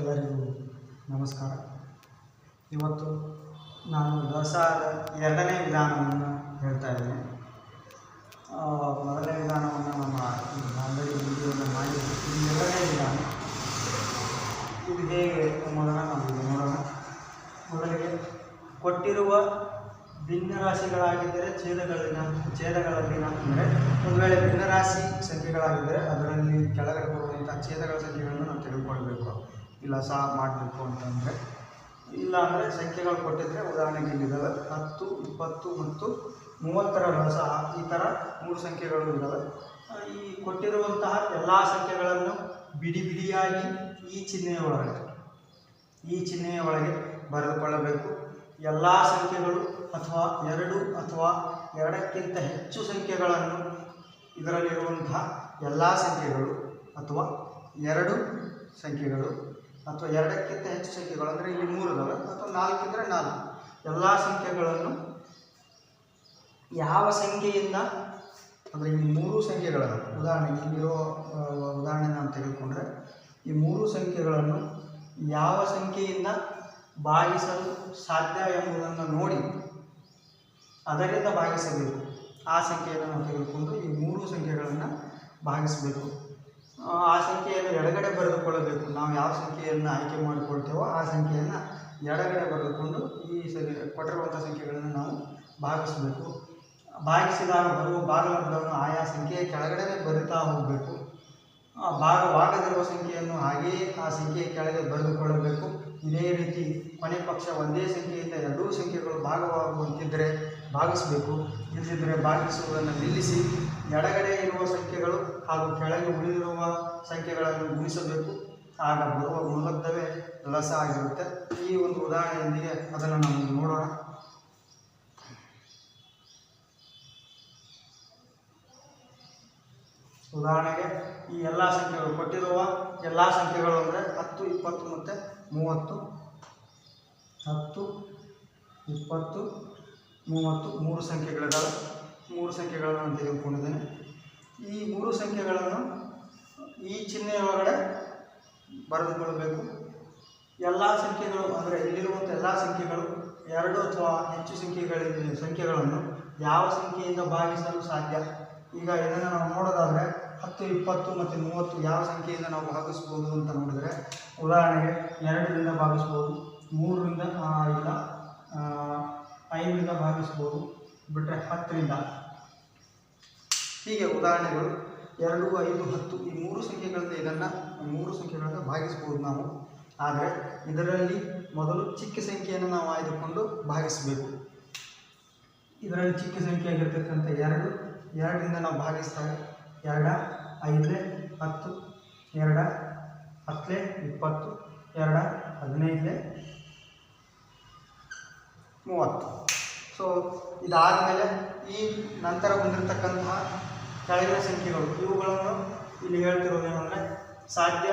ಎಲ್ಲರಿಗೂ ನಮಸ್ಕಾರ. ಇವತ್ತು ನಾನು ವ್ಯವಸಾಯದ ಎರಡನೇ ವಿಧಾನವನ್ನು ಹೇಳ್ತಾ ಇದ್ದೇನೆ. ಮೊದಲನೇ ವಿಧಾನವನ್ನು ನಮ್ಮ ಆಲ್ರೆಡಿ ವಿಡಿಯೋನ ಮಾಡಿ ಇದು ಎರಡನೇ ವಿಧಾನ. ಇದು ಹೇಗೆ ಮೊದಲ ನಾವು ನೋಡೋಣ. ಮೊದಲಿಗೆ ಕೊಟ್ಟಿರುವ ಭಿನ್ನರಾಶಿಗಳಾಗಿದ್ದರೆ ಛೇದಗಳಲ್ಲಿನ ಛೇದಗಳಲ್ಲಿ ಅಂದರೆ ಒಂದು ವೇಳೆ ಭಿನ್ನರಾಶಿ ಸಂಖ್ಯೆಗಳಾಗಿದ್ದರೆ ಅದರಲ್ಲಿ ಕೆಳಗಡೆ ಬರುವಂಥ ಛೇದಗಳ ಸಂಖ್ಯೆಗಳನ್ನು ನಾವು ತೆಗೆದುಕೊಳ್ಬೇಕು. ಇಲ್ಲ ಸಹ ಮಾಡಬೇಕು ಅಂತಂದರೆ. ಇಲ್ಲ ಅಂದರೆ ಸಂಖ್ಯೆಗಳು ಕೊಟ್ಟಿದ್ದರೆ ಉದಾಹರಣೆಗೆ ಇಲ್ಲಿದ್ದಾವೆ. ಹತ್ತು, ಇಪ್ಪತ್ತು ಮತ್ತು ಮೂವತ್ತರ ಸಹ ಈ ಥರ ಮೂರು ಸಂಖ್ಯೆಗಳು ಇದ್ದಾವೆ. ಈ ಕೊಟ್ಟಿರುವಂತಹ ಎಲ್ಲ ಸಂಖ್ಯೆಗಳನ್ನು ಬಿಡಿ ಬಿಡಿಯಾಗಿ ಈ ಚಿಹ್ನೆಯ ಒಳಗೆ, ಈ ಚಿಹ್ನೆಯ ಒಳಗೆ ಬರೆದುಕೊಳ್ಳಬೇಕು. ಎಲ್ಲ ಸಂಖ್ಯೆಗಳು ಅಥವಾ ಎರಡು ಅಥವಾ ಎರಡಕ್ಕಿಂತ ಹೆಚ್ಚು ಸಂಖ್ಯೆಗಳನ್ನು ಇದರಲ್ಲಿರುವಂತಹ ಎಲ್ಲ ಸಂಖ್ಯೆಗಳು ಅಥವಾ ಎರಡು ಸಂಖ್ಯೆಗಳು ಅಥವಾ ಎರಡಕ್ಕಿಂತ ಹೆಚ್ಚು ಸಂಖ್ಯೆಗಳು, ಅಂದರೆ ಇಲ್ಲಿ ಮೂರು ಇದಾವೆ ಅಥವಾ ನಾಲ್ಕು ಇದ್ದರೆ ನಾಲ್ಕು. ಎಲ್ಲ ಸಂಖ್ಯೆಗಳನ್ನು ಯಾವ ಸಂಖ್ಯೆಯಿಂದ, ಅಂದರೆ ಇಲ್ಲಿ ಮೂರು ಸಂಖ್ಯೆಗಳನ್ನು, ಉದಾಹರಣೆಗೆ ಇಲ್ಲಿರೋ ಉದಾಹರಣೆ ನಾನು ತೆಗೆದುಕೊಂಡ್ರೆ, ಈ ಮೂರು ಸಂಖ್ಯೆಗಳನ್ನು ಯಾವ ಸಂಖ್ಯೆಯಿಂದ ಭಾಗಿಸಲು ಸಾಧ್ಯ ಎಂಬುದನ್ನು ನೋಡಿ, ಅದರಿಂದ ಭಾಗಿಸಬೇಕು. ಆ ಸಂಖ್ಯೆಯನ್ನು ನಾವು ತೆಗೆದುಕೊಂಡು ಈ ಮೂರು ಸಂಖ್ಯೆಗಳನ್ನು ಭಾಗಿಸಬೇಕು. ಆ, ಸಂಖ್ಯೆಯನ್ನು ಎಡಗಡೆ ಬರೆದುಕೊಳ್ಳಬೇಕು. ನಾವು ಯಾವ ಸಂಖ್ಯೆಯನ್ನು ಆಯ್ಕೆ ಮಾಡಿಕೊಳ್ತೇವೋ ಆ ಸಂಖ್ಯೆಯನ್ನು ಎಡಗಡೆ ಬರೆದುಕೊಂಡು ಈ ಸರಿ ಕೊಟ್ಟಿರುವಂಥ ಸಂಖ್ಯೆಗಳನ್ನು ನಾವು ಭಾಗಿಸಬೇಕು. ಭಾಗಿಸಿದಾಗ ಬರುವ ಭಾಗಲಬ್ಧವನ್ನು ಆಯಾ ಸಂಖ್ಯೆಯ ಕೆಳಗಡೆ ಬರಿತಾ ಹೋಗಬೇಕು. ಭಾಗವಾಗದಿರುವ ಸಂಖ್ಯೆಯನ್ನು ಹಾಗೆಯೇ ಆ ಸಂಖ್ಯೆಯ ಕೆಳಗೆ ಬರೆದುಕೊಳ್ಳಬೇಕು. ಇದೇ ರೀತಿ ಕೊನೆ ಪಕ್ಷ ಒಂದೇ ಸಂಖ್ಯೆಯಿಂದ ಎರಡೂ ಸಂಖ್ಯೆಗಳು ಭಾಗವಾಗುವಂತಿದ್ದರೆ ಭಾಗಿಸಬೇಕು. ಇಲ್ಲದಿದ್ದರೆ ಭಾಗಿಸುವುದನ್ನು ನಿಲ್ಲಿಸಿ ಎಡಗಡೆ ಇರುವ ಸಂಖ್ಯೆಗಳು ಹಾಗೂ ಕೆಳಗೆ ಉಳಿದಿರುವ ಸಂಖ್ಯೆಗಳನ್ನು ಗುಣಿಸಬೇಕು. ಆಗ ಬರುವ ಗುಣಲಬ್ಧವೇ ಲಸ ಆಗಿರುತ್ತೆ. ಈ ಒಂದು ಉದಾಹರಣೆಯೊಂದಿಗೆ ಅದನ್ನು ನಾವು ನೋಡೋಣ. ಉದಾಹರಣೆಗೆ ಈ ಎಲ್ಲ ಸಂಖ್ಯೆಗಳು ಕೊಟ್ಟಿರುವ ಎಲ್ಲ ಸಂಖ್ಯೆಗಳು ಅಂದರೆ ಹತ್ತು, ಇಪ್ಪತ್ತು ಮತ್ತು ಮೂವತ್ತು. ಹತ್ತು, ಇಪ್ಪತ್ತು ಮೂವತ್ತು, ಮೂರು ಸಂಖ್ಯೆಗಳಿದ್ದಾವೆ ಮೂರು ಸಂಖ್ಯೆಗಳನ್ನು ನಾನು ತೆಗೆದುಕೊಂಡಿದ್ದೇನೆ. ಈ ಮೂರು ಸಂಖ್ಯೆಗಳನ್ನು ಈ ಚಿಹ್ನೆಯ ಒಳಗಡೆ ಬರೆದುಕೊಳ್ಳಬೇಕು. ಎಲ್ಲ ಸಂಖ್ಯೆಗಳು ಅಂದರೆ ಇಲ್ಲಿರುವಂಥ ಎಲ್ಲ ಸಂಖ್ಯೆಗಳು, ಎರಡು ಅಥವಾ ಹೆಚ್ಚು ಸಂಖ್ಯೆಗಳಿಂದ ಸಂಖ್ಯೆಗಳನ್ನು ಯಾವ ಸಂಖ್ಯೆಯಿಂದ ಭಾಗಿಸಲು ಸಾಧ್ಯ? ಈಗ ಇದನ್ನು ನಾವು ನೋಡೋದಾದರೆ ಹತ್ತು, ಇಪ್ಪತ್ತು ಮತ್ತು ಮೂವತ್ತು ಯಾವ ಸಂಖ್ಯೆಯಿಂದ ನಾವು ಭಾಗಿಸ್ಬೋದು ಅಂತ ನೋಡಿದರೆ, ಉದಾಹರಣೆಗೆ ಎರಡರಿಂದ ಭಾಗಿಸ್ಬೋದು, ಮೂರರಿಂದ ಇಲ್ಲ ಐದರಿಂದ ಭಾಗಿಸ್ಬೋದು. ಬಿಟ್ಟರೆ ಹತ್ತರಿಂದ. ಹೀಗೆ ಉದಾಹರಣೆಗಳು ಎರಡು, ಐದು, ಹತ್ತು ಈ ಮೂರು ಸಂಖ್ಯೆಗಳಿಂದ ಇದನ್ನು ಮೂರು ಸಂಖ್ಯೆಗಳಿಂದ ಭಾಗಿಸ್ಬೋದು ನಾವು. ಆದರೆ ಇದರಲ್ಲಿ ಮೊದಲು ಚಿಕ್ಕ ಸಂಖ್ಯೆಯನ್ನು ನಾವು ಆಯ್ದುಕೊಂಡು ಭಾಗಿಸಬೇಕು. ಇದರಲ್ಲಿ ಚಿಕ್ಕ ಸಂಖ್ಯೆ ಆಗಿರ್ತಕ್ಕಂಥ ಎರಡು, ಎರಡರಿಂದ ನಾವು ಭಾಗಿಸ್ತಾರೆ. ಎರಡ, ಐದಲೇ ಹತ್ತು, ಎರಡ ಹತ್ತಲೇ ಇಪ್ಪತ್ತು, ಎರಡ, ಹದಿನೈದಲೇ ಮೂವತ್ತು. ಸೊ, ಇದಾದಮೇಲೆ ಈ ನಂತರ ಬಂದಿರತಕ್ಕಂತಹ ಕೆಳಗಿನ ಸಂಖ್ಯೆಗಳು, ಇವುಗಳನ್ನು ಇಲ್ಲಿ ಹೇಳ್ತಿರೋದೇನೆಂದರೆ ಸಾಧ್ಯ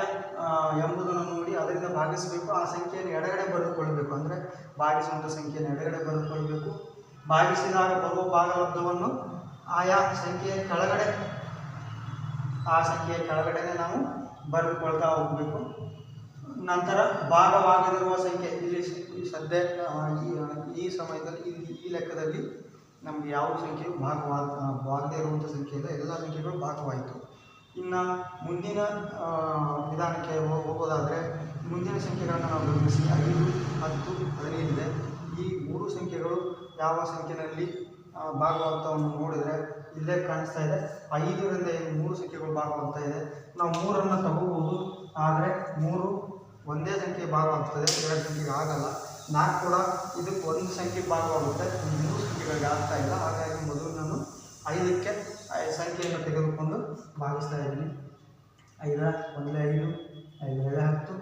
ಎಂಬುದನ್ನು ನೋಡಿ ಅದರಿಂದ ಭಾಗಿಸಬೇಕು. ಆ ಸಂಖ್ಯೆಯನ್ನು ಎಡಗಡೆ ಬರೆದುಕೊಳ್ಬೇಕು ಅಂದರೆ ಭಾಗಿಸುವಂಥ ಸಂಖ್ಯೆಯನ್ನು ಎಡಗಡೆ ಬರೆದುಕೊಳ್ಬೇಕು ಭಾಗಿಸಿದಾಗ ಬರುವ ಭಾಗಲಬ್ಧವನ್ನು ಆಯಾ ಸಂಖ್ಯೆಯ ಕೆಳಗಡೆ, ಆ ಸಂಖ್ಯೆಯ ಕೆಳಗಡೆನೇ ನಾವು ಬರೆದುಕೊಳ್ತಾ ಹೋಗಬೇಕು. ನಂತರ ಭಾಗವಾಗದಿರುವ ಸಂಖ್ಯೆ. ಇಲ್ಲಿ ಸದ್ಯ ಈ ಸಮಯದಲ್ಲಿ ಈ ಈ ಲೆಕ್ಕದಲ್ಲಿ ನಮ್ಗೆ ಯಾವ ಸಂಖ್ಯೆಯು ಭಾಗವಾದ ಭಾಗದೇ ಇರುವಂಥ ಸಂಖ್ಯೆ ಇಲ್ಲ. ಎಲ್ಲ ಸಂಖ್ಯೆಗಳು ಭಾಗವಾಯಿತು. ಇನ್ನು ಮುಂದಿನ ವಿಧಾನಕ್ಕೆ ಹೋಗೋದಾದ್ರೆ ಮುಂದಿನ ಸಂಖ್ಯೆಗಳನ್ನು ನಾವು ಗಮನಿಸಿ. ಐದು, ಹತ್ತು, ಹದಿನೈದಿದೆ. ಈ ಮೂರು ಸಂಖ್ಯೆಗಳು ಯಾವ ಸಂಖ್ಯೆಯಲ್ಲಿ ಭಾಗವಾಗ್ತವನ್ನು ನೋಡಿದರೆ ಇಲ್ಲೇ ಕಾಣಿಸ್ತಾ ಇದೆ. ಐದರಿಂದ ಮೂರು ಸಂಖ್ಯೆಗಳು ಭಾಗವಾಗ್ತಾ ಇದೆ. ನಾವು ಮೂರನ್ನು ತಗೋಬೋದು. ಆದರೆ ಮೂರು ಒಂದೇ ಸಂಖ್ಯೆ ಭಾಗವಾಗ್ತದೆ ಎರಡು ಸಂಖ್ಯೆಗೆ ಆಗಲ್ಲ. ನಾಲ್ಕು ಕೂಡ ಇದಕ್ಕೆ ಒಂದು ಸಂಖ್ಯೆ ಭಾಗವಾಗುತ್ತೆ ಮೂರು ಸಂಖ್ಯೆಗಳಿಗೆ ಆಗ್ತಾ ಇಲ್ಲ. ಹಾಗಾಗಿ ಮೊದಲು ನಾನು ಐದಕ್ಕೆ ಸಂಖ್ಯೆಯನ್ನು ತೆಗೆದುಕೊಂಡು ಭಾಗಿಸ್ತಾ ಇದ್ದೀನಿ. ಐದರ ಒಂದಲೇ ಐದು ಐದು ಎರಡೇ ಹತ್ತು,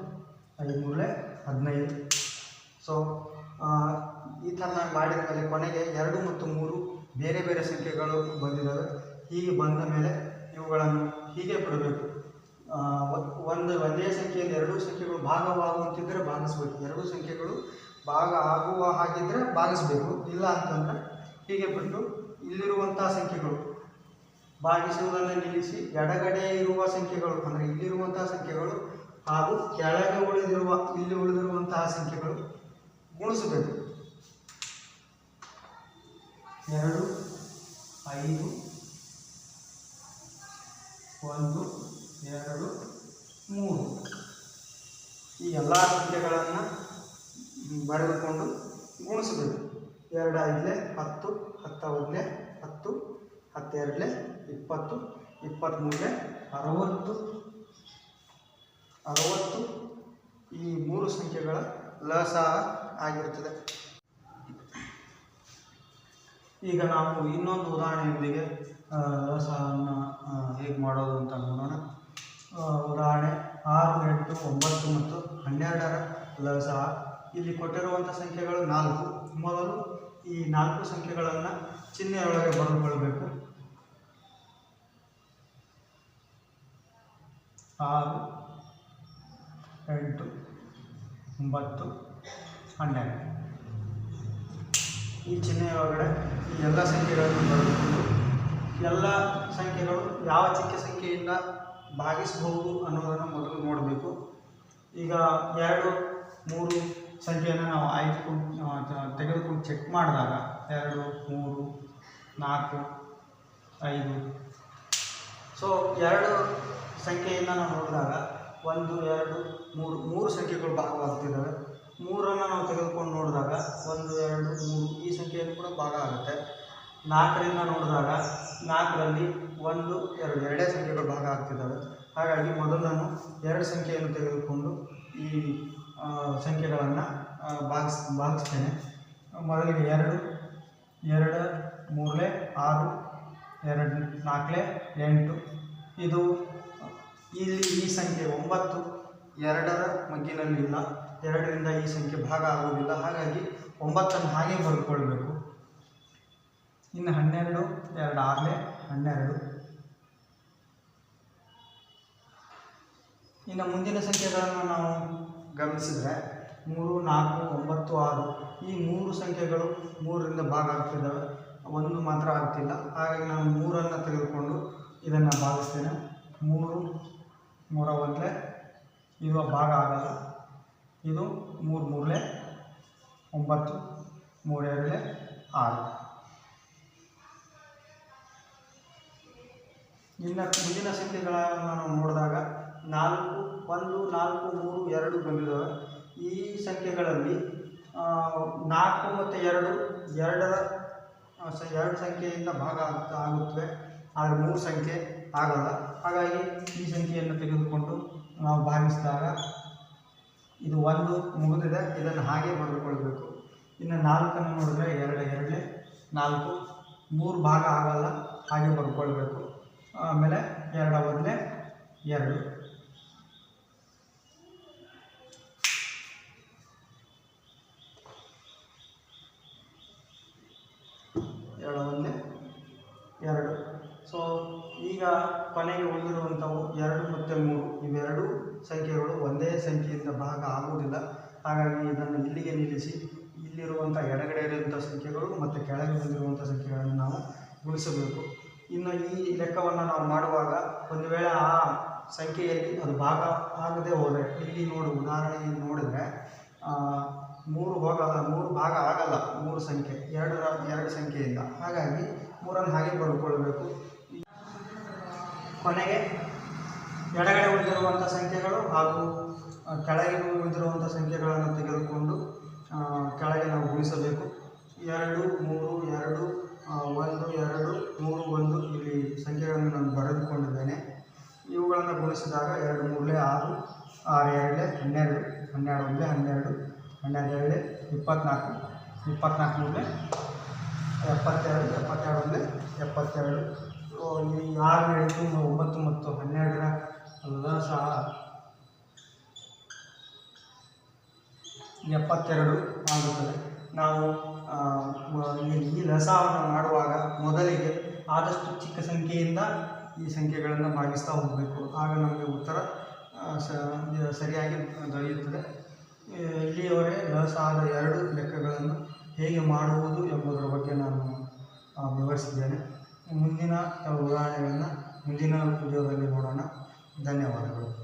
ಐದು ಮೂರೇ ಹದಿನೈದು. ಸೊ ಈ ಥರ ನಾನು ಮಾಡಿದ ಮೇಲೆ ಕೊನೆಗೆ ಎರಡು ಮತ್ತು ಮೂರು ಬೇರೆ ಬೇರೆ ಸಂಖ್ಯೆಗಳು ಬಂದಿದ್ದಾವೆ. ಹೀಗೆ ಬಂದ ಮೇಲೆ ಇವುಗಳನ್ನು ಹೀಗೆ ಬಿಡಬೇಕು ಒಂದು ಒಂದೇ ಸಂಖ್ಯೆಯಲ್ಲಿ ಎರಡೂ ಸಂಖ್ಯೆಗಳು ಭಾಗವಾಗುವಂತಿದ್ದರೆ ಭಾಗಿಸ್ಬೇಕು. ಎರಡೂ ಸಂಖ್ಯೆಗಳು ಭಾಗ ಆಗುವ ಹಾಗಿದ್ದರೆ ಭಾಗಿಸ್ಬೇಕು. ಇಲ್ಲ ಅಂತಂದರೆ ಹೀಗೆ ಬಿಟ್ಟು ಇಲ್ಲಿರುವಂಥ ಸಂಖ್ಯೆಗಳು ಭಾಗಿಸುವುದನ್ನು ನಿಲ್ಲಿಸಿ ಎಡಗಡೆ ಇರುವ ಸಂಖ್ಯೆಗಳು, ಅಂದರೆ ಇಲ್ಲಿರುವಂತಹ ಸಂಖ್ಯೆಗಳು ಹಾಗೂ ಕೆಳಗೆ ಉಳಿದಿರುವ, ಇಲ್ಲಿ ಉಳಿದಿರುವಂತಹ ಸಂಖ್ಯೆಗಳು ಗುಣಿಸಬೇಕು. ಎರಡು, ಐದು, ಒಂದು ಎರಡು, ಮೂರು. ಈ ಎಲ್ಲ ಸಂಖ್ಯೆಗಳನ್ನು ಬರೆದುಕೊಂಡು ಗುಣಿಸಬೇಕು. ಎರಡು ಐದಲೇ ಹತ್ತು, ಹತ್ತ ಒಂದಲೇ ಹತ್ತು ಹತ್ತೆರಡಲೆ ಇಪ್ಪತ್ತು ಇಪ್ಪತ್ತ್ಮೂರಲೇ ಅರವತ್ತು. ಅರವತ್ತು ಈ ಮೂರು ಸಂಖ್ಯೆಗಳ ಲಸ ಆಗಿರುತ್ತದೆ. ಈಗ ನಾವು ಇನ್ನೊಂದು ಉದಾಹರಣೆಯೊಂದಿಗೆ ಲಸವನ್ನು ಹೇಗೆ ಮಾಡೋದು ಅಂತ ನೋಡೋಣ. ಉದಾಹರಣೆ ಆರು, ಎಂಟು, ಒಂಬತ್ತು ಮತ್ತು ಹನ್ನೆರಡರ ಸಹ ಇಲ್ಲಿ ಕೊಟ್ಟಿರುವಂಥ ಸಂಖ್ಯೆಗಳು ನಾಲ್ಕು. ಮೊದಲು ಈ ನಾಲ್ಕು ಸಂಖ್ಯೆಗಳನ್ನು ಚಿಹ್ನೆಯೊಳಗೆ ಬರೆದುಕೊಳ್ಬೇಕು. ಆರು, ಎಂಟು, ಒಂಬತ್ತು, ಹನ್ನೆರಡು. ಈ ಚಿಹ್ನೆಯ ಒಳಗಡೆ ಈ ಎಲ್ಲ ಸಂಖ್ಯೆಗಳನ್ನು ಬರೆದುಕೊಂಡು ಎಲ್ಲ ಸಂಖ್ಯೆಗಳು ಯಾವ ಚಿಕ್ಕ ಸಂಖ್ಯೆಯಿಂದ ಭಾಗಿಸಬಹುದು ಅನ್ನೋದನ್ನು ಮೊದಲು ನೋಡಬೇಕು. ಈಗ ಎರಡು, ಮೂರು ಸಂಖ್ಯೆಯನ್ನು ನಾವು ಆಯ್ದುಕೊಂಡು ತೆಗೆದುಕೊಂಡು ಚೆಕ್ ಮಾಡಿದಾಗ ಎರಡು, ಮೂರು, ನಾಲ್ಕು, ಐದು. ಸೊ ಎರಡು ಸಂಖ್ಯೆಯನ್ನು ನಾವು ನೋಡಿದಾಗ ಒಂದು, ಎರಡು, ಮೂರು ಮೂರು ಸಂಖ್ಯೆಗಳು ಭಾಗವಾಗ್ತಿದ್ದಾವೆ ಮೂರನ್ನು ನಾವು ತೆಗೆದುಕೊಂಡು ನೋಡಿದಾಗ ಒಂದು ಎರಡು ಮೂರು ಈ ಸಂಖ್ಯೆಯನ್ನು ಕೂಡ ಭಾಗ ಆಗುತ್ತೆ ನಾಲ್ಕರಿಂದ ನೋಡಿದಾಗ ನಾಲ್ಕರಲ್ಲಿ ಒಂದು, ಎರಡು, ಎರಡೇ ಸಂಖ್ಯೆಗಳು ಭಾಗ ಆಗ್ತಿದ್ದಾವೆ. ಹಾಗಾಗಿ ಮೊದಲು ನಾನು ಎರಡು ಸಂಖ್ಯೆಯನ್ನು ತೆಗೆದುಕೊಂಡು ಈ ಸಂಖ್ಯೆಗಳನ್ನು ಭಾಗಿಸ್, ಭಾಗಿಸ್ತೇನೆ. ಮೊದಲಿಗೆ ಎರಡು ಎರಡು, ಮೂರಲೇ, ಆರು, ಎರಡು, ನಾಲ್ಕಲೇ, ಎಂಟು. ಇದು, ಇಲ್ಲಿ ಈ ಸಂಖ್ಯೆ ಒಂಬತ್ತು, ಎರಡರ ಮಗ್ಗಿನಲ್ಲಿಲ್ಲ. ಎರಡರಿಂದ ಈ ಸಂಖ್ಯೆ ಭಾಗ ಆಗುವುದಿಲ್ಲ. ಹಾಗಾಗಿ ಒಂಬತ್ತನ್ನು ಹಾಗೆ ಬರೆದುಕೊಳ್ಬೇಕು. ಇನ್ನು ಹನ್ನೆರಡು, ಎರಡು ಆಗಲೆ ಹನ್ನೆರಡು. ಇನ್ನು ಮುಂದಿನ ಸಂಖ್ಯೆಗಳನ್ನು ನಾವು ಗಮನಿಸಿದರೆ ಮೂರು, ನಾಲ್ಕು, ಒಂಬತ್ತು, ಆರು. ಈ ಮೂರು ಸಂಖ್ಯೆಗಳು ಮೂರರಿಂದ ಭಾಗ ಆಗ್ತಿದ್ದಾವೆ. ಒಂದು ಮಾತ್ರ ಆಗ್ತಿಲ್ಲ. ಹಾಗಾಗಿ ನಾನು ಮೂರನ್ನು ತೆಗೆದುಕೊಂಡು ಇದನ್ನು ಭಾಗಿಸ್ತೇನೆ. ಮೂರು, ಮೂರ ಒಂದಲೇ ಇದು ಭಾಗ ಆಗಲ್ಲ. ಇದು ಮೂರು ಮೂರಲೇ ಒಂಬತ್ತು ಮೂರೆರಡಲೇ ಆರು. ಇನ್ನು ಮುಂದಿನ ಸಂಖ್ಯೆಗಳನ್ನು ನಾವು ನೋಡಿದಾಗ ನಾಲ್ಕು, ಒಂದು, ನಾಲ್ಕು, ಮೂರು, ಎರಡು ಬಂದಿದ್ದಾವೆ. ಈ ಸಂಖ್ಯೆಗಳಲ್ಲಿ ನಾಲ್ಕು ಮತ್ತು ಎರಡು, ಎರಡರ ಸ- ಎರಡು ಸಂಖ್ಯೆಯಿಂದ ಭಾಗ ಆಗ್ತಾ ಆಗುತ್ತವೆ. ಆದರೆ ಮೂರು ಸಂಖ್ಯೆ ಆಗಲ್ಲ. ಹಾಗಾಗಿ ಈ ಸಂಖ್ಯೆಯನ್ನು ತೆಗೆದುಕೊಂಡು ನಾವು ಭಾಗಿಸಿದಾಗ ಇದು ಒಂದು ಮುಗಿದಿದೆ. ಇದನ್ನು ಹಾಗೆ ಬರೆದುಕೊಳ್ಬೇಕು. ಇನ್ನು ನಾಲ್ಕನ್ನು ನೋಡಿದ್ರೆ ಎರಡು, ಎರಡೇ, ನಾಲ್ಕು, ಮೂರು ಭಾಗ ಆಗಲ್ಲ. ಹಾಗೆ ಬರ್ಕೊಳ್ಬೇಕು ಆಮೇಲೆ ಎರಡು ಒಂದಲೇ ಎರಡು. ಎರಡು ಒಂದಲೇ ಎರಡು. ಸೊ ಈಗ ಕೊನೆಗೆ ಉಳಿದಿರುವಂಥವು ಎರಡು ಮತ್ತು ಮೂರು. ಇವೆರಡು ಸಂಖ್ಯೆಗಳು ಒಂದೇ ಸಂಖ್ಯೆಯಿಂದ ಭಾಗ ಆಗುವುದಿಲ್ಲ. ಹಾಗಾಗಿ ಇದನ್ನು ಇಲ್ಲಿಗೆ ನಿಲ್ಲಿಸಿ, ಇಲ್ಲಿರುವಂಥ ಎಡಗಡೆ ಇರುವಂಥ ಸಂಖ್ಯೆಗಳು ಮತ್ತು ಕೆಳಗೆ ಬಂದಿರುವಂಥ ಸಂಖ್ಯೆಗಳನ್ನು ನಾವು ಗುಣಿಸಬೇಕು. ಇನ್ನು ಈ ಲೆಕ್ಕವನ್ನು ನಾವು ಮಾಡುವಾಗ ಒಂದು ವೇಳೆ ಆ ಸಂಖ್ಯೆಯಲ್ಲಿ ಅದು ಭಾಗ ಆಗದೆ ಹೋದರೆ, ಇಲ್ಲಿ ನೋಡು ಉದಾಹರಣೆ ನೋಡಿದರೆ ಮೂರು ಹೋಗಲ್ಲ ಮೂರು ಭಾಗ ಆಗಲ್ಲ, ಮೂರು ಸಂಖ್ಯೆ ಎರಡರ ಎರಡು ಸಂಖ್ಯೆಯಿಂದ. ಹಾಗಾಗಿ ಮೂರನ್ನು ಹಾಗೆ ಬರ್ಕೊಳ್ಬೇಕು ಕೊನೆಗೆ ಎಡಗಡೆ ಉಳಿದಿರುವಂಥ ಸಂಖ್ಯೆಗಳು ಹಾಗೂ ಕೆಳಗೆ ಉಳಿದಿರುವಂಥ ಸಂಖ್ಯೆಗಳನ್ನು ತೆಗೆದುಕೊಂಡು ಆ, ಕೆಳಗೆ ನಾವು ಗುಣಿಸಬೇಕು ಎರಡು ಮೂರು ಎರಡು ಆ, ಒಂದು ಎರಡು ಮೂರು ಒಂದು ಇಲ್ಲಿ ಸಂಖ್ಯೆಗಳನ್ನು ನಾನು ಬರೆದುಕೊಂಡಿದ್ದೇನೆ ಇವುಗಳನ್ನು ಗುಣಿಸಿದಾಗ ಎರಡು ಮೂರಲೇ ಆರು ಆರು ಎರಡಲೇ ಹನ್ನೆರಡು ಹನ್ನೆರಡು ಒಂದಲೇ ಹನ್ನೆರಡು ಹನ್ನೆರಡು ಎರಡಲೇ ಮೂರಲೇ ಎಪ್ಪತ್ತೆರಡು ಎಪ್ಪತ್ತೆರಡನೇ ಎಪ್ಪತ್ತೆರಡು. ಈ ಆರು ಎಂಟು ಒಂಬತ್ತು ಮತ್ತು ಹನ್ನೆರಡರ ಎಲ್ಲ ಸಹ ಎಪ್ಪತ್ತೆರಡು ಆಗುತ್ತದೆ. ನಾವು ಈ- ಲಸಾವನ್ನು ಮಾಡುವಾಗ ಮೊದಲಿಗೆ ಆದಷ್ಟು ಚಿಕ್ಕ ಸಂಖ್ಯೆಯಿಂದ ಈ ಸಂಖ್ಯೆಗಳನ್ನು ಭಾಗಿಸ್ತಾ ಹೋಗಬೇಕು. ಆಗ ನಮಗೆ ಉತ್ತರ ಸರಿಯಾಗಿ ದೊರೆಯುತ್ತದೆ. ಇಲ್ಲಿಯವರೆಗೆ ಲಸಾದ ಎರಡು ಲೆಕ್ಕಗಳನ್ನು ಹೇಗೆ ಮಾಡುವುದು ಎಂಬುದರ ಬಗ್ಗೆ ನಾನು ವಿವರಿಸಿದ್ದೇನೆ. ಮುಂದಿನ ಉದಾಹರಣೆಗಳನ್ನು ಮುಂದಿನ ವಿಡಿಯೋದಲ್ಲಿ ನೋಡೋಣ. ಧನ್ಯವಾದಗಳು.